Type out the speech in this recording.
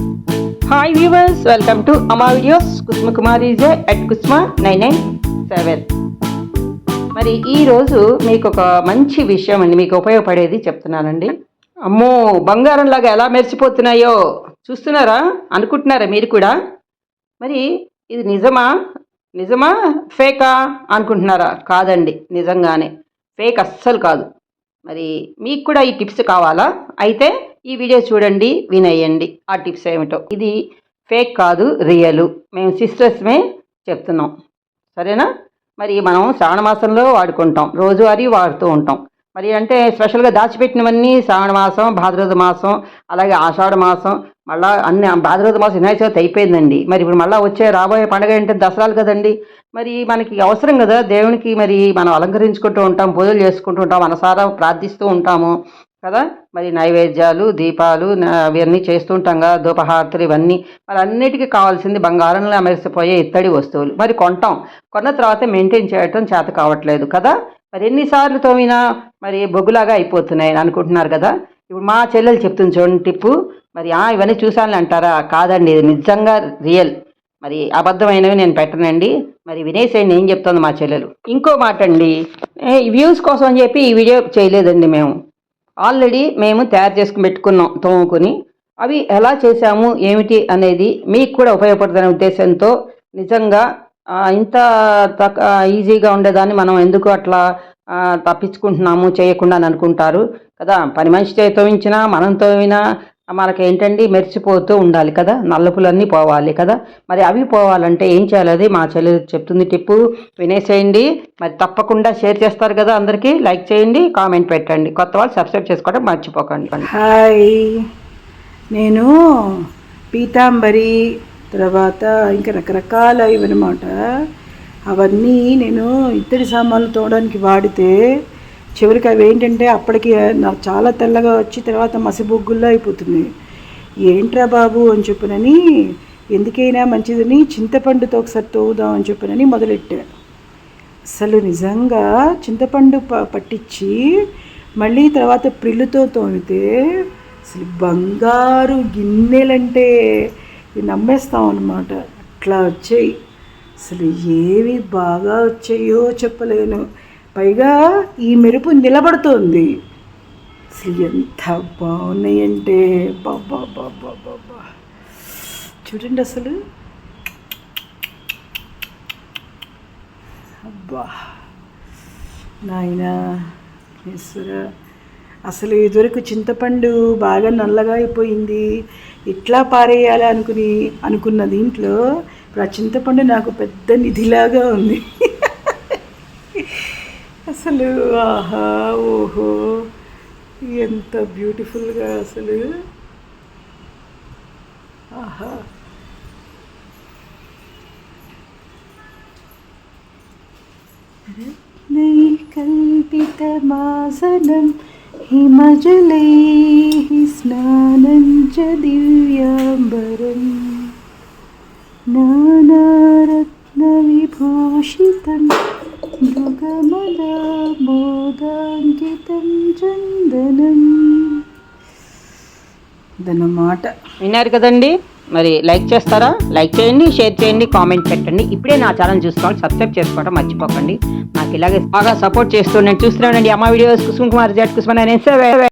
Hi viewers welcome to Amma videos Kusma Kumari J at Kusma nine nine seven మరి ఈరోజు మీకు ఒక మంచి విషయం అండి మీకు ఉపయోగపడేది చెప్తున్నానండి. అమ్మో బంగారంలాగా ఎలా మెరిసిపోతున్నాయో. చూస్తున్నారా? అనుకుంటున్నారా మీరు కూడా? మరి ఇది నిజమా? నిజమా? ఫేకా? అనుకుంటున్నారా? కాదండి నిజంగానే. ఫేక్ అస్సలు కాదు. మరి మీకు కూడా ఈ టిప్స్ కావాలా? అయితే ఈ వీడియో చూడండి వినేయండి. ఆ టిప్స్ ఏమిటో. ఇది ఫేక్ కాదు రియల్. మేము సిస్టర్స్మే చెప్తున్నాం. సరేనా? మరి మనం శ్రావణ మాసంలో వాడుకుంటాం. రోజువారీ వాడుతూ ఉంటాం. మరి అంటే స్పెషల్గా దాచిపెట్టినవన్నీ శ్రావణ మాసం భాద్రపద మాసం అలాగే ఆషాఢ మాసం మళ్ళా అన్ని భాద్రపద మాసం వినాయక చవితి అయిపోయిందండి. మరి ఇప్పుడు మళ్ళీ వచ్చే రాబోయే పండుగ ఏంటంటే దసరాలు కదండి. మరి మనకి అవసరం కదా దేవునికి మరి మనం అలంకరించుకుంటూ ఉంటాం పూజలు చేసుకుంటూ ఉంటాం మనసారా ప్రార్థిస్తూ ఉంటాము. కదా? మరి నైవేద్యాలు దీపాలు అవన్నీ చేస్తుంటాం కదా ధూపహారతులు ఇవన్నీ. మరి అన్నిటికీ కావాల్సింది బంగారంలో అమెరిసిపోయే ఇత్తడి వస్తువులు. మరి కొంటాం. కొన్న తర్వాత మెయింటైన్ చేయటం చేత కావట్లేదు కదా? మరి ఎన్నిసార్లు తోమినా మరి బొగ్గులాగా అయిపోతున్నాయి అని అనుకుంటున్నారు కదా? ఇప్పుడు మా చెల్లెలు చెప్తుంది చూడండి టిప్పు. మరి ఆ ఇవన్నీ చూసాను అంటారా? కాదండి ఇది నిజంగా రియల్. మరి అబద్ధమైనవి నేను పెట్టనండి. మరి వినేసేయండి ఏం చెప్తుంది మా చెల్లెలు. ఇంకో మాట అండి వ్యూస్ కోసం అని చెప్పి ఈ వీడియో చేయలేదండి మేము. ఆల్రెడీ మేము తయారు చేసుకుని పెట్టుకున్నాం తోముకొని. అవి ఎలా చేశాము ఏమిటి అనేది మీకు కూడా ఉపయోగపడుతున్న ఉద్దేశంతో నిజంగా ఇంత తక్ ఈజీగా ఉండేదాన్ని మనం ఎందుకు అట్లా తప్పించుకుంటున్నాము చేయకుండా అని అనుకుంటారు కదా. పని మనిషి చేతి మనం తోమినా మనకి ఏంటండి? మెరిసిపోతూ ఉండాలి కదా? నల్లపులన్నీ పోవాలి కదా? మరి అవి పోవాలంటే ఏం చేయాలి? అది మా చెల్లి చెప్తుంది టిప్పు. వినేసేయండి. మరి తప్పకుండా షేర్ చేస్తారు కదా అందరికీ. లైక్ చేయండి కామెంట్ పెట్టండి. కొత్త వాళ్ళు సబ్స్క్రైబ్ చేసుకోవడం మర్చిపోకండి. హాయ్. నేను పీతాంబరి తర్వాత ఇంకా రకరకాల ఇవన్నమాట. అవన్నీ నేను ఇత్తడి సామాన్లు తోడడానికి వాడితే చివరికి అవి ఏంటంటే అప్పటికి నాకు చాలా తెల్లగా వచ్చి తర్వాత మసిబొగ్గుల్లో అయిపోతుంది. ఏంట్రా బాబు అని చెప్పినని ఎందుకైనా మంచిదని చింతపండుతో ఒకసారి తోవుదాం అని చెప్పినని మొదలెట్టా. అసలు నిజంగా చింతపండు ప పట్టించి మళ్ళీ తర్వాత ప్రిల్లుతో తోమితే అసలు బంగారు గిన్నెలంటే నమ్మేస్తాం అనమాట అట్లా వచ్చాయి. అసలు ఏవి బాగా వచ్చాయో చెప్పలేను. పైగా ఈ మెరుపు నిలబడుతోంది. అసలు ఎంత బాగున్నాయంటే. బాబా బాబా బాబా చూడండి అసలు. అబ్బా. నాయనా ఈశ్వర. అసలు ఇదివరకు చింతపండు బాగా నల్లగా అయిపోయింది. ఇట్లా పారేయాలి అనుకుని అనుకున్న దీంట్లో ఇప్పుడు ఆ చింతపండు నాకు పెద్ద నిధిలాగా ఉంది. అసలు ఆహా ఓహో ఎంత బ్యూటిఫుల్గా అసలు ఆహా नैकल्पितमासनं हिमजलैः स्नानं च दिव्याम्बरम् नानारत्नविभूषितं ముఖమలాబోధాంకితం విన్నారు కదండి? మరి లైక్ చేస్తారా? లైక్ చేయండి షేర్ చేయండి కామెంట్ పెట్టండి. ఇప్పుడే నా ఛానల్ చూసుకోవాలి సబ్స్క్రైబ్ చేసుకోవడం మర్చిపోకండి. నాకు ఇలాగే బాగా సపోర్ట్ చేస్తూ నేను చూస్తున్నానండి అమ్మ వీడియోస్ కుసుమ్ కుమార్ జాట్ కుసుమ నేను